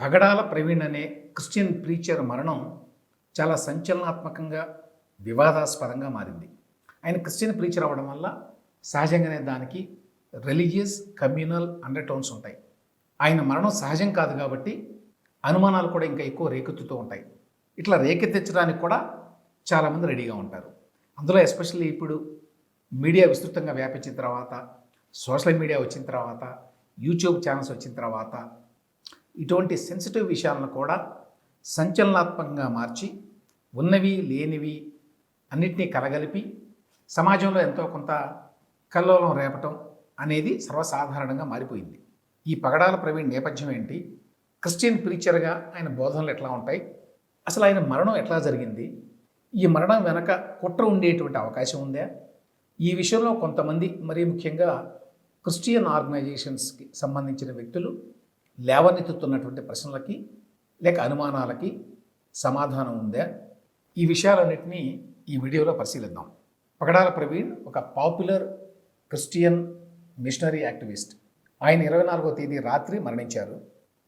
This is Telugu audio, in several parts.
పగడాల ప్రవీణ్ అనే క్రిస్టియన్ ప్రీచర్ మరణం చాలా సంచలనాత్మకంగా వివాదాస్పదంగా మారింది. ఆయన క్రిస్టియన్ ప్రీచర్ అవ్వడం వల్ల సహజంగానే దానికి రిలీజియస్ కమ్యూనల్ అండర్ టోన్స్ ఉంటాయి. ఆయన మరణం సహజం కాదు కాబట్టి అనుమానాలు కూడా ఇంకా ఎక్కువ రేకెత్తుతూ ఉంటాయి. ఇట్లా రేకెత్తించడానికి కూడా చాలామంది రెడీగా ఉంటారు. అందులో ఎస్పెషల్లీ ఇప్పుడు మీడియా విస్తృతంగా వ్యాపించిన తర్వాత సోషల్ మీడియా వచ్చిన తర్వాత యూట్యూబ్ ఛానల్స్ వచ్చిన తర్వాత ఇటువంటి సెన్సిటివ్ విషయాలను కూడా సంచలనాత్మకంగా మార్చి ఉన్నవి లేనివి అన్నిటినీ కలగలిపి సమాజంలో ఎంతో కొంత కల్లోలం రేపటం అనేది సర్వసాధారణంగా మారిపోయింది. ఈ పగడాల ప్రవీణ్ నేపథ్యం ఏంటి? క్రిస్టియన్ ప్రీచర్గా ఆయన బోధనలు ఎట్లా ఉంటాయి? అసలు ఆయన మరణం ఎట్లా జరిగింది? ఈ మరణం వెనక కుట్ర ఉండేటువంటి అవకాశం ఉందా? ఈ విషయంలో కొంతమంది మరీ ముఖ్యంగా క్రిస్టియన్ ఆర్గనైజేషన్స్కి సంబంధించిన వ్యక్తులు లేవనెత్తుతున్నటువంటి ప్రశ్నలకి లేక అనుమానాలకి సమాధానం ఉందా? ఈ విషయాలన్నింటినీ ఈ వీడియోలో పరిశీలిద్దాం. పగడాల ప్రవీణ్ ఒక పాపులర్ క్రిస్టియన్ మిషనరీ యాక్టివిస్ట్. ఆయన ఇరవై నాలుగో తేదీ రాత్రి మరణించారు.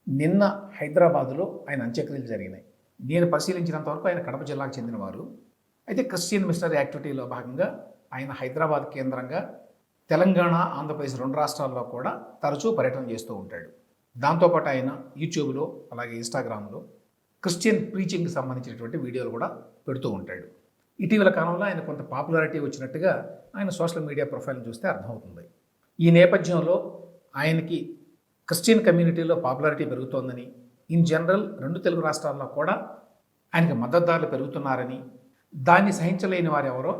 నిన్న హైదరాబాదులో ఆయన అంత్యక్రియలు జరిగినాయి. నేను పరిశీలించినంత వరకు ఆయన కడప జిల్లాకు చెందినవారు. అయితే క్రిస్టియన్ మిషనరీ యాక్టివిటీలో భాగంగా ఆయన హైదరాబాద్ కేంద్రంగా తెలంగాణ ఆంధ్రప్రదేశ్ రెండు రాష్ట్రాల్లో కూడా తరచూ పర్యటన చేస్తూ ఉంటాడు. దాంతోపాటు ఆయన యూట్యూబ్లో అలాగే ఇన్స్టాగ్రామ్లో క్రిస్టియన్ ప్రీచింగ్కి సంబంధించినటువంటి వీడియోలు కూడా పెడుతూ ఉంటాడు. ఇటీవల కాలంలో ఆయన కొంత పాపులారిటీ వచ్చినట్టుగా ఆయన సోషల్ మీడియా ప్రొఫైల్ని చూస్తే అర్థమవుతుంది. ఈ నేపథ్యంలో ఆయనకి క్రిస్టియన్ కమ్యూనిటీలో పాపులారిటీ పెరుగుతోందని ఇన్ జనరల్ రెండు తెలుగు రాష్ట్రాల్లో కూడా ఆయనకి మద్దతుదారులు పెరుగుతున్నారని దాన్ని సహించలేని వారెవరో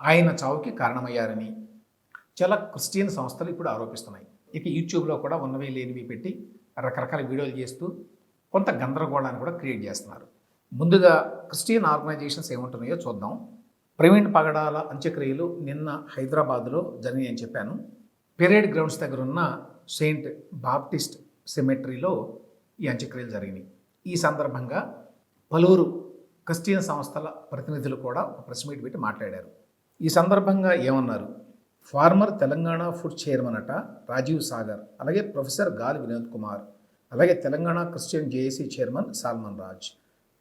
ఆయన చావుకి కారణమయ్యారని చాలా క్రిస్టియన్ సంస్థలు ఇప్పుడు ఆరోపిస్తున్నాయి. ఇక యూట్యూబ్లో కూడా ఉన్నవి లేనివి పెట్టి రకరకాల వీడియోలు చేస్తూ కొంత గందరగోళాన్ని కూడా క్రియేట్ చేస్తున్నారు. ముందుగా క్రిస్టియన్ ఆర్గనైజేషన్స్ ఏముంటున్నాయో చూద్దాం. ప్రవీణ్ పగడాల అంత్యక్రియలు నిన్న హైదరాబాద్లో జరిగాయని చెప్పాను. పెరేడ్ గ్రౌండ్స్ దగ్గర ఉన్న సెయింట్ బాప్టిస్ట్ సెమెట్రీలో ఈ అంత్యక్రియలు జరిగినాయి. ఈ సందర్భంగా పలువురు క్రిస్టియన్ సంస్థల ప్రతినిధులు కూడా ఒక ప్రెస్ మీట్ పెట్టి మాట్లాడారు. ఈ సందర్భంగా ఏమన్నారు? ఫార్మర్ తెలంగాణ ఫుడ్ చైర్మన్ అట రాజీవ్ సాగర్ అలాగే ప్రొఫెసర్ గాలి వినోద్ కుమార్ అలాగే Telangana Christian JAC chairman Salman Raj.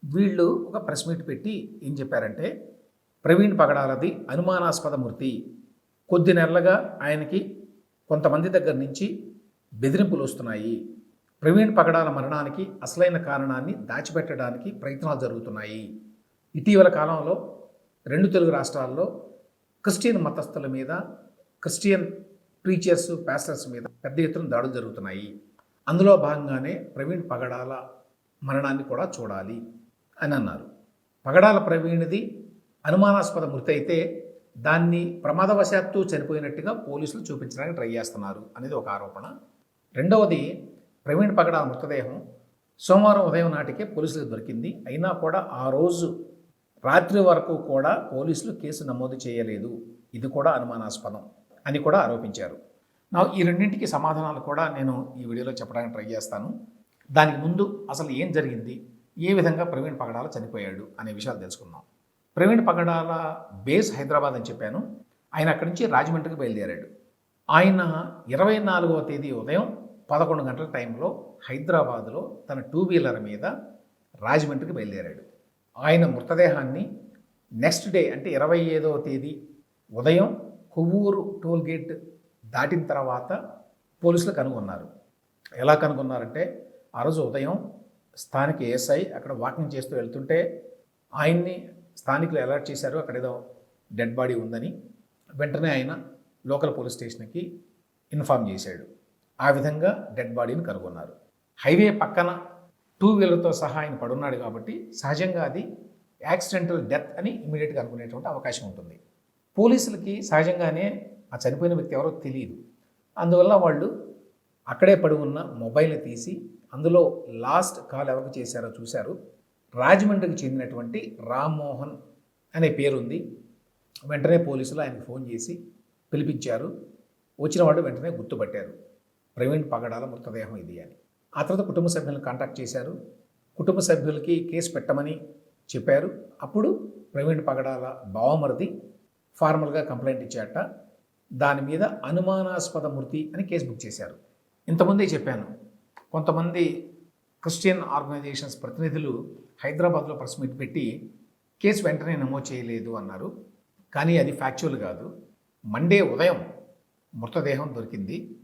వీళ్ళు ఒక ప్రెస్ మీట్ పెట్టి ఏం చెప్పారంటే ప్రవీణ్ పగడాలది అనుమానాస్పద మృతి కొద్ది నెలలుగా ఆయనకి కొంతమంది దగ్గర నుంచి బెదిరింపులు వస్తున్నాయి. ప్రవీణ్ పగడాల మరణానికి అసలైన కారణాన్ని దాచిపెట్టడానికి ప్రయత్నాలు జరుగుతున్నాయి. ఇటీవల కాలంలో రెండు తెలుగు రాష్ట్రాల్లో క్రిస్టియన్ మతస్థుల మీద క్రిస్టియన్ ప్రీచర్స్ పాస్టర్స్ మీద పెద్ద ఎత్తున దాడులు జరుగుతున్నాయి. అందులో భాగంగానే ప్రవీణ్ పగడాల మరణాన్ని కూడా చూడాలి అని అన్నారు. పగడాల ప్రవీణ్ది అనుమానాస్పద మృతి అయితే దాన్ని ప్రమాదవశాత్తు చనిపోయినట్టుగా పోలీసులు చూపించడానికి ట్రై చేస్తున్నారు అనేది ఒక ఆరోపణ. రెండవది ప్రవీణ్ పగడాల మృతదేహం సోమవారం ఉదయం నాటికే పోలీసులకు దొరికింది. అయినా కూడా ఆ రోజు రాత్రి వరకు కూడా పోలీసులు కేసు నమోదు చేయలేదు. ఇది కూడా అనుమానాస్పదం. అని కూడా ఆరోపించారు. నా ఈ రెండింటికి సమాధానాలు కూడా నేను ఈ వీడియోలో చెప్పడానికి ట్రై చేస్తాను. దానికి ముందు అసలు ఏం జరిగింది? ఏ విధంగా ప్రవీణ్ పగడాల చనిపోయాడు అనే విషయాలు తెలుసుకుందాం. ప్రవీణ్ పగడాల బేస్ హైదరాబాద్ అని చెప్పాను. ఆయన అక్కడి నుంచి రాజమండ్రికి బయలుదేరాడు. ఆయన ఇరవై నాలుగవ తేదీ ఉదయం పదకొండు గంటల టైంలో హైదరాబాద్లో తన టూ వీలర్ మీద రాజమండ్రికి బయలుదేరాడు. ఆయన మృతదేహాన్ని నెక్స్ట్ డే అంటే ఇరవై ఐదవ తేదీ ఉదయం కొవ్వూరు టోల్ గేట్ దాటిన తర్వాత పోలీసులు కనుగొన్నారు. ఎలా కనుగొన్నారంటే ఆ రోజు ఉదయం స్థానిక ఏఎస్ఐ అక్కడ వాకింగ్ చేస్తూ వెళ్తుంటే ఆయన్ని స్థానికులు అలర్ట్ చేశారు. అక్కడ ఏదో డెడ్ బాడీ ఉందని. వెంటనే ఆయన లోకల్ పోలీస్ స్టేషన్కి ఇన్ఫామ్ చేశాడు. ఆ విధంగా డెడ్ బాడీని కనుగొన్నారు. హైవే పక్కన టూ వీలర్తో సహా ఆయన పడున్నాడు కాబట్టి సహజంగా అది యాక్సిడెంటల్ డెత్ అని ఇమీడియట్గా అనుకునేటువంటి అవకాశం ఉంటుంది. పోలీసులకి సహజంగానే ఆ చనిపోయిన వ్యక్తి ఎవరో తెలియదు. అందువల్ల వాళ్ళు అక్కడే పడి ఉన్న మొబైల్ని తీసి అందులో లాస్ట్ కాల్ ఎవరికి చేశారో చూశారు. రాజమండ్రికి చెందినటువంటి రామ్మోహన్ అనే పేరుంది. వెంటనే పోలీసులు ఆయనకు ఫోన్ చేసి పిలిపించారు. వచ్చిన వాళ్ళు వెంటనే గుర్తుపట్టారు. ప్రవీణ్ పగడాల మృతదేహం ఇది అని. ఆ తర్వాత కుటుంబ సభ్యులను కాంటాక్ట్ చేశారు. కుటుంబ సభ్యులకి కేసు పెట్టమని చెప్పారు. అప్పుడు ప్రవీణ్ పగడాల బావమరిది ఫార్మల్గా కంప్లైంట్ ఇచ్చాట దాని మీద అనుమానాస్పద మృతి అని కేసు బుక్ చేశారు. ఇంతకుముందే చెప్పాను కొంతమంది క్రిస్టియన్ ఆర్గనైజేషన్స్ ప్రతినిధులు హైదరాబాద్లో ప్రెస్ మీట్ పెట్టి కేసు వెంటనే నమోదు చేయలేదు అన్నారు. కానీ అది ఫ్యాక్చువల్ కాదు. మండే ఉదయం మృతదేహం దొరికింది.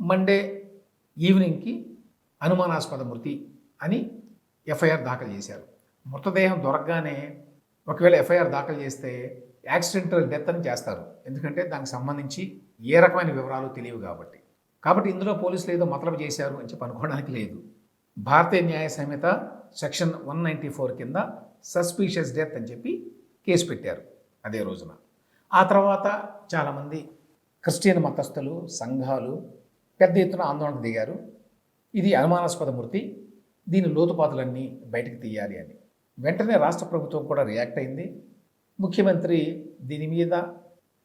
మండే ఈవినింగ్కి అనుమానాస్పద మృతి అని ఎఫ్ఐఆర్ దాఖలు చేశారు. మృతదేహం దొరకగానే ఒకవేళ ఎఫ్ఐఆర్ దాఖలు చేస్తే యాక్సిడెంటల్ డెత్ అని చేస్తారు. ఎందుకంటే దానికి సంబంధించి ఏ రకమైన వివరాలు తెలియవు కాబట్టి. కాబట్టి ఇందులో పోలీసులు ఏదో మతలబు చేశారు అని చెప్పి అనుకోవడానికి లేదు. Bharatiya Nyaya Sanhita section one ninety four కింద సస్పీషియస్ డెత్ అని చెప్పి కేసు పెట్టారు అదే రోజున. ఆ తర్వాత చాలామంది క్రిస్టియన్ మతస్థులు సంఘాలు పెద్ద ఎత్తున ఆందోళనకు దిగారు. ఇది అనుమానాస్పద మృతి దీని లోతుపాతులన్నీ బయటకు తీయాలి అని. వెంటనే రాష్ట్ర ప్రభుత్వం కూడా రియాక్ట్ అయింది. ముఖ్యమంత్రి దీని మీద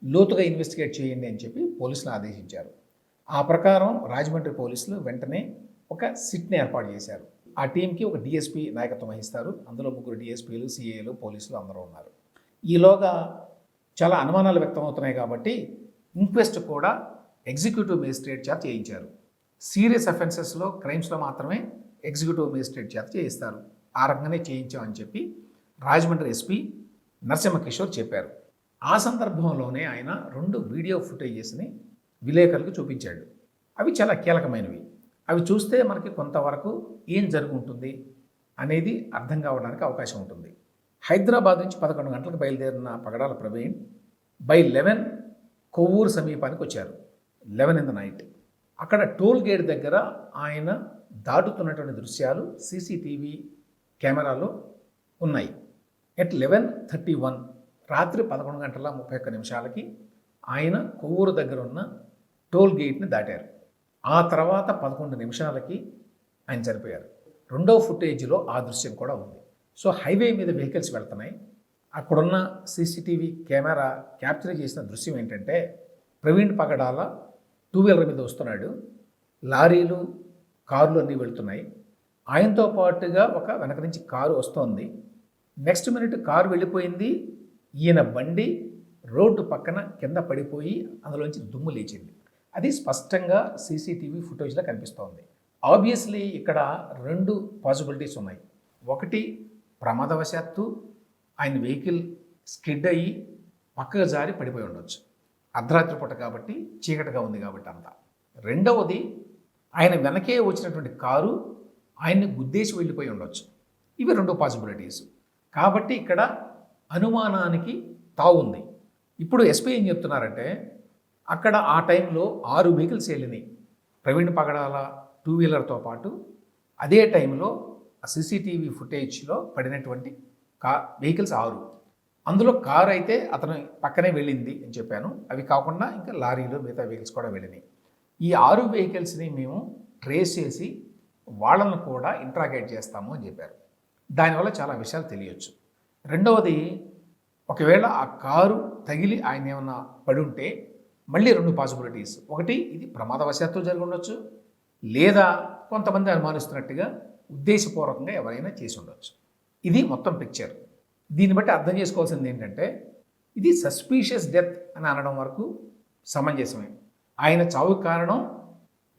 లోతుగా ఇన్వెస్టిగేట్ చేయండి అని చెప్పి పోలీసులు ఆదేశించారు. ఆ ప్రకారం రాజమండ్రి పోలీసులు వెంటనే ఒక సిట్ని ఏర్పాటు చేశారు. ఆ టీంకి ఒక డిఎస్పీ నాయకత్వం వహిస్తారు. అందులో ముగ్గురు డిఎస్పీలు సిఏలు పోలీసులు అందరూ ఉన్నారు. ఈలోగా చాలా అనుమానాలు వ్యక్తమవుతున్నాయి కాబట్టి ఇంక్వెస్ట్ కూడా ఎగ్జిక్యూటివ్ మేజిస్ట్రేట్ చేత చేయించారు. సీరియస్ అఫెన్సెస్లో క్రైమ్స్లో మాత్రమే ఎగ్జిక్యూటివ్ మేజిస్ట్రేట్ చేత చేయిస్తారు. ఆ రకంగానే చేయించామని చెప్పి రాజమండ్రి ఎస్పీ నరసింహ కిషోర్ చెప్పారు. ఆ సందర్భంలోనే ఆయన రెండు వీడియో ఫుటేజెస్ని విలేకరులకు చూపించాడు. అవి చాలా కీలకమైనవి. అవి చూస్తే మనకి కొంతవరకు ఏం జరుగుంటుంది అనేది అర్థం కావడానికి అవకాశం ఉంటుంది. హైదరాబాద్ నుంచి పదకొండు గంటలకు బయలుదేరిన పగడాల ప్రవీణ్ బై లెవెన్ కొవ్వూరు సమీపానికి వచ్చారు. Eleven in the night. అక్కడ టోల్ గేట్ దగ్గర ఆయన దాటుతున్నటువంటి దృశ్యాలు సీసీటీవీ కెమెరాలో ఉన్నాయి. ఎట్ లెవెన్ థర్టీ వన్ రాత్రి పదకొండు గంటల ముప్పై ఒక్క నిమిషాలకి ఆయన కొవ్వూరు దగ్గర ఉన్న టోల్ గేట్ని దాటారు. ఆ తర్వాత పదకొండు నిమిషాలకి ఆయన చనిపోయారు. రెండో ఫుటేజ్లో ఆ దృశ్యం కూడా ఉంది. సో హైవే మీద వెహికల్స్ వెళ్తున్నాయి. అక్కడున్న సీసీటీవీ కెమెరా క్యాప్చర్ చేసిన దృశ్యం ఏంటంటే ప్రవీణ్ పగడాల టూ వీలర్ మీద వస్తున్నాడు. లారీలు కార్లు అన్నీ వెళ్తున్నాయి. ఆయనతో పాటుగా ఒక వెనక నుంచి కారు వస్తోంది. నెక్స్ట్ మినిట్ కారు వెళ్ళిపోయింది. ఈయన బండి రోడ్డు పక్కన కింద పడిపోయి అందులోంచి దుమ్ము లేచింది. అది స్పష్టంగా సీసీటీవీ ఫుటేజ్లో కనిపిస్తోంది. ఆబ్వియస్లీ ఇక్కడ రెండు పాసిబిలిటీస్ ఉన్నాయి. ఒకటి ప్రమాదవశాత్తు ఆయన వెహికల్ స్కిడ్ అయ్యి పక్కకు జారి పడిపోయి ఉండొచ్చు. అర్ధరాత్రి పూట కాబట్టి చీకటిగా ఉంది కాబట్టి అంతా. రెండవది ఆయన వెనకే వచ్చినటువంటి కారు ఆయన్ని గుద్దేసి వెళ్ళిపోయి ఉండొచ్చు. ఇవి రెండు పాసిబిలిటీస్ కాబట్టి ఇక్కడ అనుమానానికి తావుంది. ఇప్పుడు ఎస్పీ ఏం చెప్తున్నారంటే అక్కడ ఆ టైంలో ఆరు వెహికల్స్ వెళ్ళినాయి ప్రవీణ్ పగడాల టూ వీలర్తో పాటు అదే టైంలో సీసీటీవీ ఫుటేజ్లో పడినటువంటి కా వెహికల్స్ ఆరు. అందులో కారు అయితే అతను పక్కనే వెళ్ళింది అని చెప్పాను. అవి కాకుండా ఇంకా లారీలు మిగతా వెహికల్స్ కూడా వెళ్ళినాయి. ఈ ఆరు వెహికల్స్ని మేము ట్రేస్ చేసి వాళ్ళను కూడా ఇంట్రాగేట్ చేస్తాము అని చెప్పారు. దానివల్ల చాలా విషయాలు తెలియచ్చు. రెండవది ఒకవేళ ఆ కారు తగిలి ఆయన ఏమన్నా పడి ఉంటే మళ్ళీ రెండు పాసిబిలిటీస్ ఒకటి ఇది ప్రమాదవశాత్తు జరిగి ఉండొచ్చు. లేదా కొంతమంది అనుమానిస్తున్నట్టుగా ఉద్దేశపూర్వకంగా ఎవరైనా చేసి ఉండొచ్చు. ఇది మొత్తం పిక్చర్ దీన్ని బట్టి అర్థం చేసుకోవాల్సింది ఏంటంటే ఇది సస్పీషియస్ డెత్ అని అనడం వరకు సమంజసమే. ఆయన చావుకు కారణం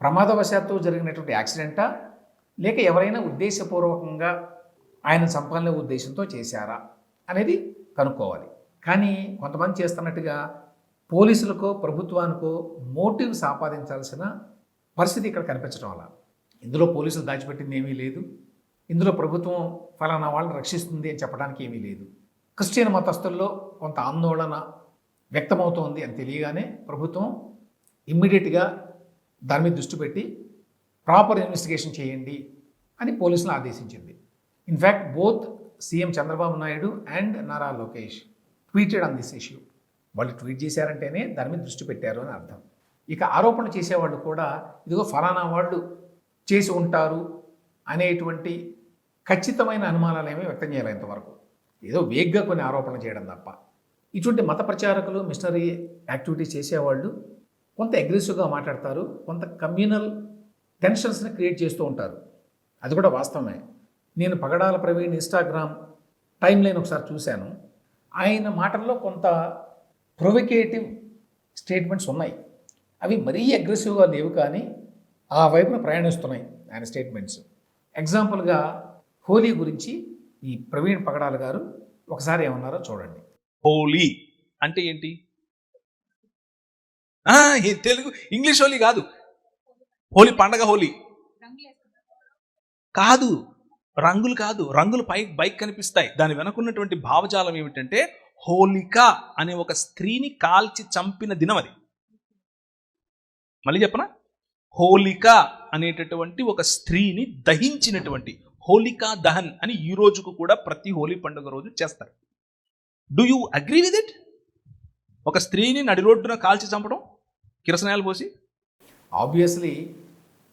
ప్రమాదవశాత్తు జరిగినటువంటి యాక్సిడెంటా లేక ఎవరైనా ఉద్దేశపూర్వకంగా ఆయన సంపాదన ఉద్దేశంతో చేశారా అనేది కనుక్కోవాలి. కానీ కొంతమంది చేస్తున్నట్టుగా పోలీసులకో ప్రభుత్వానికో మోటివ్ సంపాదించాల్సిన పరిస్థితి ఇక్కడ కనిపించడం వల్ల. ఇందులో పోలీసులు దాచిపెట్టింది ఏమీ లేదు. ఇందులో ప్రభుత్వం ఫలానా వాళ్ళని రక్షిస్తుంది అని చెప్పడానికి ఏమీ లేదు. క్రిస్టియన్ మతస్థుల్లో కొంత ఆందోళన వ్యక్తమవుతోంది అని తెలియగానే ప్రభుత్వం ఇమ్మీడియట్గా దాని మీద దృష్టి పెట్టి ప్రాపర్ ఇన్వెస్టిగేషన్ చేయండి అని పోలీసులను ఆదేశించింది. In fact both CM Chandrababu Naidu and Nara Lokesh tweeted on this issue వాళ్ళు ట్వీట్ చేశారంటేనే దాని మీద దృష్టి పెట్టారు అని అర్థం. ఇక ఆరోపణ చేసేవాళ్ళు కూడా ఇదిగో ఫలానా వాళ్ళు చేసి ఉంటారు అనేటువంటి ఖచ్చితమైన అనుమానాలు ఏమీ వ్యక్తం చేయాలి ఇంతవరకు ఏదో వేగ్గా కొన్ని ఆరోపణలు చేయడం తప్ప. ఇటువంటి మత ప్రచారకులు మిషనరీ యాక్టివిటీస్ చేసేవాళ్ళు కొంత అగ్రెసివ్గా మాట్లాడతారు కొంత కమ్యూనల్ టెన్షన్స్ని క్రియేట్ చేస్తూ ఉంటారు. అది కూడా వాస్తవమే. నేను Pagadala Praveen Instagram timeline ఒకసారి చూశాను. ఆయన మాటల్లో కొంత ప్రొవికేటివ్ స్టేట్మెంట్స్ ఉన్నాయి. అవి మరీ అగ్రెసివ్గా లేవు కానీ ఆ వైపున ప్రయాణిస్తున్నాయి ఆయన స్టేట్మెంట్స్ ఎగ్జాంపుల్గా హోలీ గురించి ఈ ప్రవీణ్ పగడాల గారు ఒకసారి ఏమన్నారో చూడండి. హోలీ అంటే ఏంటి? తెలుగు ఇంగ్లీష్ హోలీ కాదు. హోలీ పండగ హోలీ. కాదు. రంగులు కాదు రంగులు పై బైక్ కనిపిస్తాయి. దాని వెనకున్నటువంటి భావజాలం ఏమిటంటే హోలిక అనే ఒక స్త్రీని కాల్చి చంపిన దినం అది మళ్ళీ చెప్పనా? హోలిక అనేటటువంటి ఒక స్త్రీని దహించినటువంటి హోలికా దహన్ అని ఈ రోజుకు కూడా ప్రతి హోలీ పండుగ రోజు చేస్తారు. Do you agree with it ఒక స్త్రీని నడి రోడ్డున కాల్చి చంపడం కిరసనాయాలు పోసి? ఆబ్వియస్లీ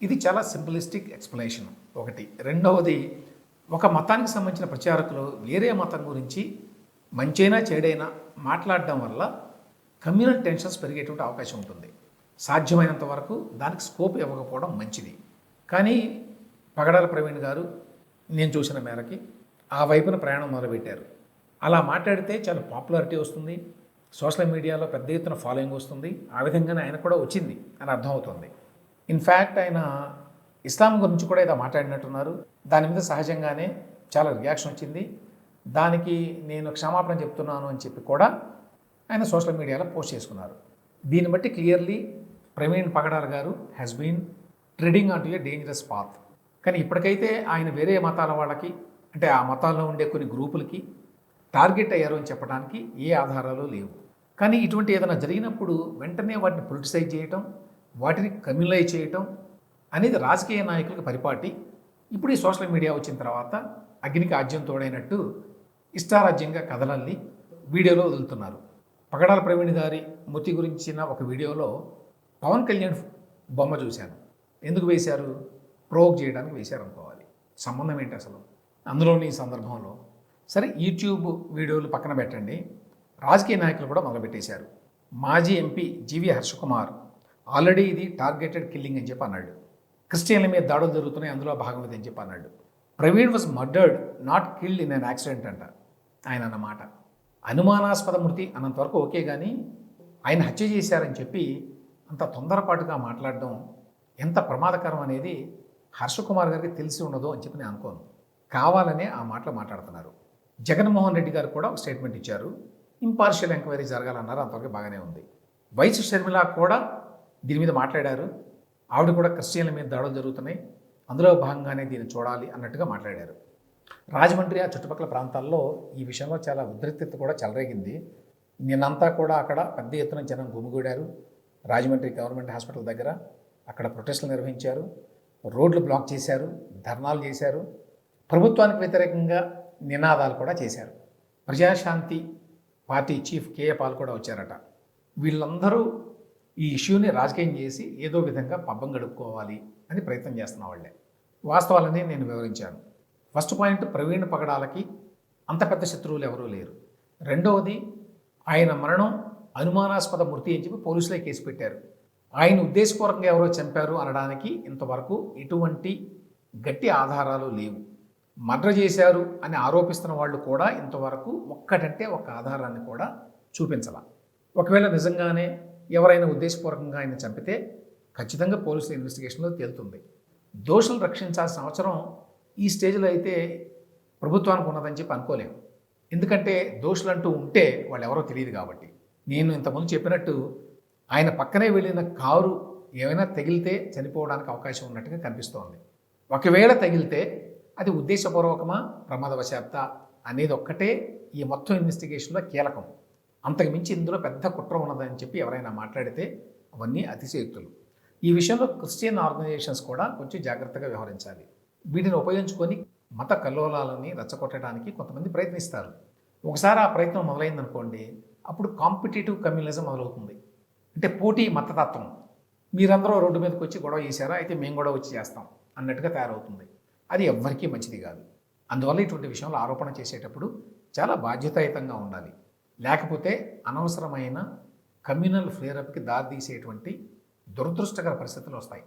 ఇది చాలా సింపులిస్టిక్ ఎక్స్ప్లెనేషన్ ఒకటి. రెండవది ఒక మతానికి సంబంధించిన ప్రచారకులు వేరే మతం గురించి మంచైనా చెడైనా మాట్లాడడం వల్ల కమ్యూనల్ టెన్షన్స్ పెరిగేటువంటి అవకాశం ఉంటుంది. సాధ్యమైనంత వరకు దానికి స్కోప్ ఇవ్వకపోవడం మంచిది. కానీ పగడాల ప్రవీణ్ గారు నేను చూసిన మేరకి ఆ వైపున ప్రయాణం మొదలుపెట్టారు. అలా మాట్లాడితే చాలా పాపులారిటీ వస్తుంది. సోషల్ మీడియాలో పెద్ద ఎత్తున ఫాలోయింగ్ వస్తుంది. ఆ విధంగానే ఆయన కూడా వచ్చింది అని అర్థమవుతుంది. ఇన్ఫ్యాక్ట్ ఆయన ఇస్లాం గురించి కూడా ఏదో మాట్లాడినట్టున్నారు. దాని మీద సహజంగానే చాలా రియాక్షన్ వచ్చింది. దానికి నేను క్షమాపణ చెప్తున్నాను అని చెప్పి కూడా ఆయన సోషల్ మీడియాలో పోస్ట్ చేసుకున్నారు. దీన్ని బట్టి క్లియర్లీ ప్రవీణ్ పగడార్ గారు has been treading on to a dangerous path కానీ ఇప్పటికైతే ఆయన వేరే మతాల వాళ్ళకి అంటే ఆ మతాల్లో ఉండే కొన్ని గ్రూపులకి టార్గెట్ అయ్యారు అని చెప్పడానికి ఏ ఆధారాలు లేవు. కానీ ఇటువంటి ఏదైనా జరిగినప్పుడు వెంటనే వాటిని పొలిటిసైజ్ చేయటం వాటిని కమ్యులైజ్ చేయటం అనేది రాజకీయ నాయకులకు పరిపాటి. ఇప్పుడు ఈ సోషల్ మీడియా వచ్చిన తర్వాత అగ్నికి ఆజ్యం తోడైనట్టు ఇష్టారాజ్యంగా కథలల్లి వీడియోలో వదులుతున్నారు. పగడాల ప్రవీణ్ గారి మృతి గురించిన ఒక వీడియోలో పవన్ కళ్యాణ్ బొమ్మ చూశాను. ఎందుకు వేశారు? ప్రోక్ చేయడానికి వేశారు అనుకోవాలి సంబంధం ఏంటి అసలు? అందులోని సందర్భంలో సరే యూట్యూబ్ వీడియోలు పక్కన పెట్టండి. రాజకీయ నాయకులు కూడా మొదలుపెట్టేశారు. మాజీ ఎంపీ జీవి హర్షకుమార్ ఆల్రెడీ ఇది టార్గెటెడ్ కిల్లింగ్ అని చెప్పి అన్నాడు. క్రిస్టియన్ల మీద దాడులు జరుగుతున్నాయి. అందులో భాగం ఇది అని చెప్పి అన్నాడు Praveen was murdered not killed in an accident అంట ఆయన అన్నమాట అనుమానాస్పద మృతి అన్నంత వరకు ఓకే కానీ ఆయన హత్య చేశారని చెప్పి అంత తొందరపాటుగా మాట్లాడడం ఎంత ప్రమాదకరం అనేది హర్షకుమార్ గారికి తెలిసి ఉండదు అని చెప్పి నేను అనుకోను. కావాలనే ఆ మాటలు మాట్లాడుతున్నారు. జగన్మోహన్ రెడ్డి గారు కూడా ఒక స్టేట్మెంట్ ఇచ్చారు. ఇంపార్షియల్ ఎంక్వైరీ జరగాలన్నారు. అంతవరకు బాగానే ఉంది. వైఎస్ షర్మిల కూడా దీని మీద మాట్లాడారు. ఆవిడ కూడా క్రిస్టియన్ల మీద దాడులు జరుగుతున్నాయి. అందులో భాగంగానే దీన్ని చూడాలి అన్నట్టుగా మాట్లాడారు. రాజమండ్రి ఆ చుట్టుపక్కల ప్రాంతాల్లో ఈ విషయంలో చాలా ఉద్రిక్తత కూడా చెలరేగింది. నిన్నంతా కూడా అక్కడ పెద్ద ఎత్తున జనం గుమిగూడారు. రాజమండ్రి గవర్నమెంట్ హాస్పిటల్ దగ్గర అక్కడ ప్రొటెస్టులు నిర్వహించారు. రోడ్లు బ్లాక్ చేశారు ధర్నాలు చేశారు. ప్రభుత్వానికి వ్యతిరేకంగా నినాదాలు కూడా చేశారు. Prajashanti party chief KA Paul కూడా వచ్చారట. వీళ్ళందరూ ఈ ఇష్యూని రాజకీయం చేసి ఏదో విధంగా పబ్బం గడుపుకోవాలి అని ప్రయత్నం చేస్తున్న వాళ్ళే. వాస్తవాలని నేను వివరించాను. ఫస్ట్ పాయింట్ ప్రవీణ్ పగడాలకి అంత పెద్ద శత్రువులు ఎవరూ లేరు. రెండవది ఆయన మరణం అనుమానాస్పద మృతి అని చెప్పి పోలీసులే కేసు పెట్టారు. ఆయన ఉద్దేశపూర్వకంగా ఎవరో చంపారు అనడానికి ఇంతవరకు ఎటువంటి గట్టి ఆధారాలు లేవు. మర్డర్ చేశారు అని ఆరోపిస్తున్న వాళ్ళు కూడా ఇంతవరకు ఒక్కటంటే ఒక ఆధారాన్ని కూడా చూపించాల. ఒకవేళ నిజంగానే ఎవరైనా ఉద్దేశపూర్వకంగా ఆయన చంపితే ఖచ్చితంగా పోలీసుల ఇన్వెస్టిగేషన్లో తేలుతుంది. దోషులు రక్షించాల్సిన అవసరం ఈ స్టేజ్లో అయితే ప్రభుత్వానికి ఉన్నదని చెప్పి అనుకోలేము ఎందుకంటే దోషులంటూ ఉంటే వాళ్ళు ఎవరో తెలియదు కాబట్టి. నేను ఇంతకుముందు చెప్పినట్టు ఆయన పక్కనే వెళ్ళిన కారు ఏమైనా తగిలితే చనిపోవడానికి అవకాశం ఉన్నట్టుగా కనిపిస్తోంది. ఒకవేళ తగిలితే అది ఉద్దేశపూర్వకమా ప్రమాదవశాత్త అనేది ఒక్కటే ఈ మొత్తం ఇన్వెస్టిగేషన్లో కీలకం. అంతకు మించి ఇందులో పెద్ద కుట్ర ఉన్నదని చెప్పి ఎవరైనా మాట్లాడితే అవన్నీ అతిశయోక్తులు. ఈ విషయంలో క్రిస్టియన్ ఆర్గనైజేషన్స్ కూడా కొంచెం జాగ్రత్తగా వ్యవహరించాలి. వీటిని ఉపయోగించుకొని మత కల్లోలాలని రచ్చగొట్టడానికి కొంతమంది ప్రయత్నిస్తారు. ఒకసారి ఆ ప్రయత్నం మొదలైందనుకోండి అప్పుడు కాంపిటేటివ్ కమ్యూనిజం మొదలవుతుంది. అంటే పోటీ మతతత్వం. మీరందరూ రోడ్డు మీదకి వచ్చి గొడవ చేశారా? అయితే మేము కూడా వచ్చి చేస్తాం అన్నట్టుగా తయారవుతుంది. అది ఎవ్వరికీ మంచిది కాదు. అందువల్ల ఇటువంటి విషయంలో ఆరోపణ చేసేటప్పుడు చాలా బాధ్యతాయుతంగా ఉండాలి. లేకపోతే అనవసరమైన కమ్యూనల్ ఫ్లేరప్కి దారితీసేటువంటి దురదృష్టకర పరిస్థితులు వస్తాయి.